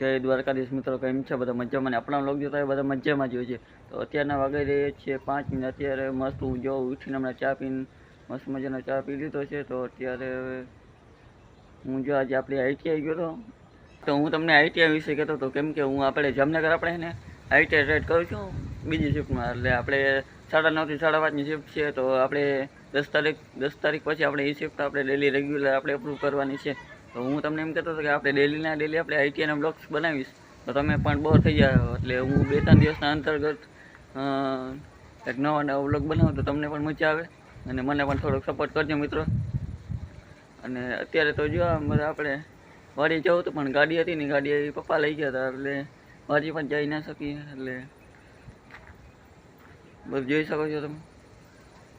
જય દ્વારકાધીશ મિત્રો, કેમ છે? બધા મજામાં આપણા લોક જોતા બધા મજામાં જ હોય છે. તો અત્યારના વાગી રહી છે પાંચ મિનિટ. અત્યારે મસ્ત હું જો ઉઠીને હમણાં ચા પીને મસ્ત મજાનો ચા પી લીધો છે. તો અત્યારે હવે હું જો આજે આપણી આઈટીઆઈ ગયો હતો. તો હું તમને આઈટીઆઈ વિશે કહેતો હતો. કેમ કે હું આપણે જામનગર આપણે એને આઈટીઆઈ ટ્રેડ કરું છું બીજી શિફ્ટમાં. એટલે આપણે સાડા નવથી સાડા પાંચની શિફ્ટ છે. તો આપણે દસ તારીખ દસ તારીખ પછી આપણે એ શિફ્ટ આપણે ડેલી રેગ્યુલર આપણે અપ્રૂવ કરવાની છે. તો હું તમને એમ કહેતો હતો કે આપણે ડેલીના ડેલી આપણે આઈટીઆઈના બ્લોગ્સ બનાવીશ. તો તમે પણ બોર થઈ જાઓ. એટલે હું બે ત્રણ દિવસના અંતર્ગત એક નવા નવા બ્લોગ બનાવું તો તમને પણ મજા આવે અને મને પણ થોડોક સપોર્ટ કરજો મિત્રો. અને અત્યારે તો જો આપણે વાડી જવું તો પણ ગાડી હતી ને ગાડી પપ્પા લઈ ગયા હતા એટલે વાડી પણ જઈ ના શકીએ એટલે બધું જોઈ શકો છો તમે.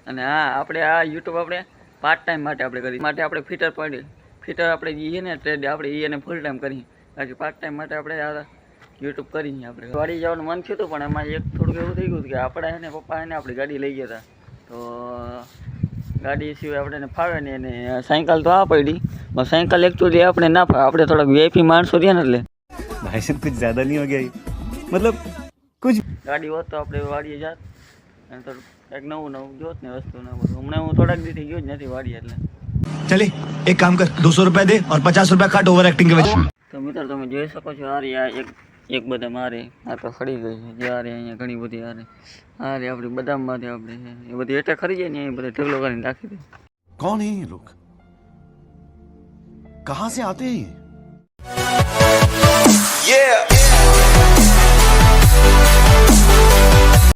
અને હા, આપણે આ યુટ્યુબ આપણે પાર્ટ ટાઈમ માટે આપણે કરી. માટે આપણે ફિટર પડી ફિટર આપણે જઈએ ને ટ્રેડ આપણે એને ફૂલ ટાઈમ કરીએ. બાકી પાર્ટ ટાઈમ માટે આપણે આ યુટ્યુબ કરીએ આપણે. વાડી જવાનું મન થયું હતું પણ એમાં એક થોડુંક એવું થઈ ગયું કે આપણે એને પપ્પા એને આપણી ગાડી લઈ ગયા તો ગાડી સિવાય આપણે એને ફાવે ને એને સાયકલ તો આ પડી. પણ સાયકલ એકચુલી આપણે ના ફાવે. આપણે થોડાક વીઆઈપી માણસો રહ્યા ને એટલે. ભાઈ સાહેબ કુછ જ્યાદા નહીં હો મતલબ કુછ ગાડી હોત તો આપણે વાડીએ જાત. અને થોડું કંઈક નવું નવું જોત ને વસ્તુ ને બધું. હમણાં હું થોડાક દીથી ગયો જ નથી વાડી એટલે. चले एक काम कर दो सौ रुपया दे और पचास रुपया खाट ओवर एक्टिंग के वजह तो मित्र तुम्हें जो सको आ रही है एक एक बदम आ रही है आप खड़ी गई है जा रही है घनी बधी आ रही आ रही अपनी बदम बाधे अपने ये बधी एटा जाए नहीं बधे ढेर लोग कौन है लोग? कहाँ से आते हैं